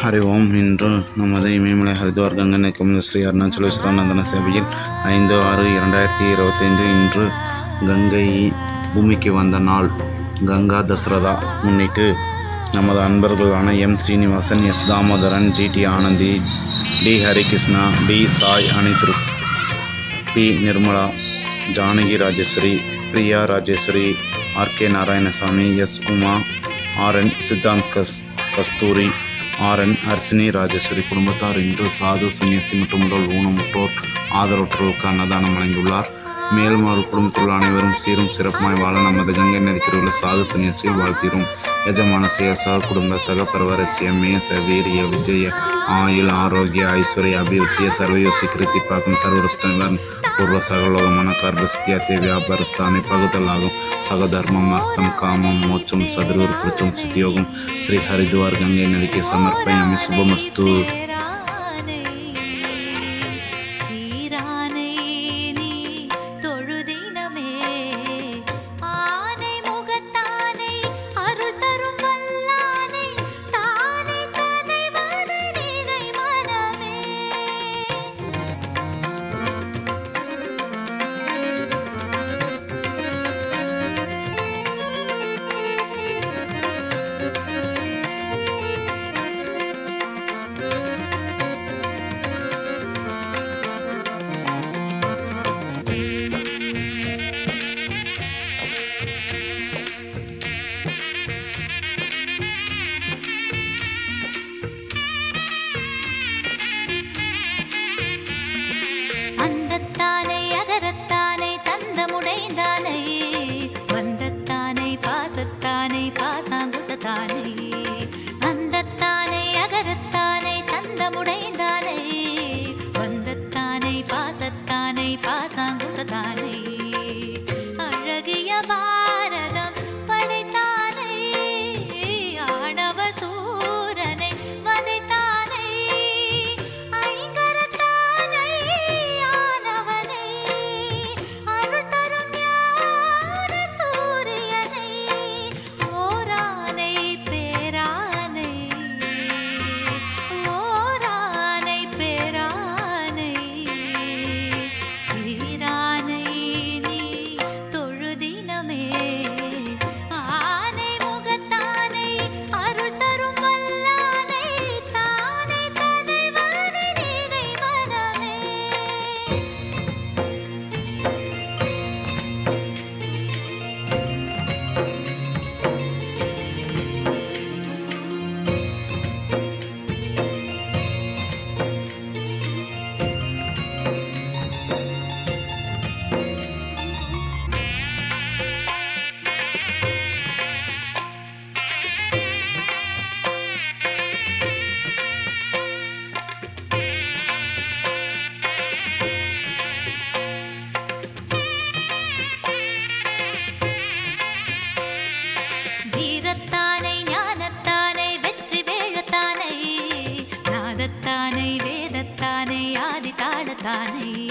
ஹரி ஓம் இன்று நமது இமயமலை ஹரித்வார் கங்கை நிற்கும் ஸ்ரீ அருணாச்சலேஸ்வரநந்தன சேவையில் ஐந்து ஆறு இரண்டாயிரத்தி இருபத்தைந்து இன்று கங்கை பூமிக்கு வந்த நாள். கங்கா தசரதா முன்னிட்டு நமது அன்பர்களான M Srinivasan S Damodaran GD Anandhi D Harikrishna D Sai அனித்ரு P Nirmala Janaki Rajeswari Priya Rajeswari R K Narayanasamy S Uma R N Siddhanth கஸ் கஸ்தூரி ஆர்என் அர்ச்சினி ராஜேஸ்வரி குடும்பத்தார் இன்று சாது சன்னியாசி மற்றும் உடல் ஊனமுற்றோர் ஆதரவற்றோருக்கு அன்னதானம் வழங்கியுள்ளார். மேலும் அவர் குடும்பத்தில் அனைவரும் சீரும் சிறப்புமாய் வாழ நமது கங்கை நதிக்கரையில் உள்ள சாது சன்னியாசியில் வாழ்த்திடும் ಯಜಮಾನಸೆಯ ಸಹಕುಟುಂಬ ಸಹಪರವರಸ್ಯ ಮೇಸ ವೀರ್ಯ ವಿಜಯ ஆயுள் ஆரோக்கிய ஐஸ்வர்ய அபிவிருத்திய சர்வயோசி கிருத்தி பாக்கம் சர்வருஷ்டவர் பூர்வ சகலோகமான கர்பஸ்தியத்தை வியாபாரஸ்தானை பகுதலாகும். சகதர்மம் அர்த்தம் காமம் மோட்சம் சதுர்வர் பிரச்சம் சித்தியோகம் ஸ்ரீ ஹரித்வார் கங்கை நதிக்கு சமர்ப்பயமி சுபமஸ்து. பாசத்தானை பாசாங்குசத்தானை அந்தத்தானை அகரத்தானை தந்தமுடைந்தானை. வந்தத்தானை பாசத்தானை பாசாங்குசத்தானை 等待。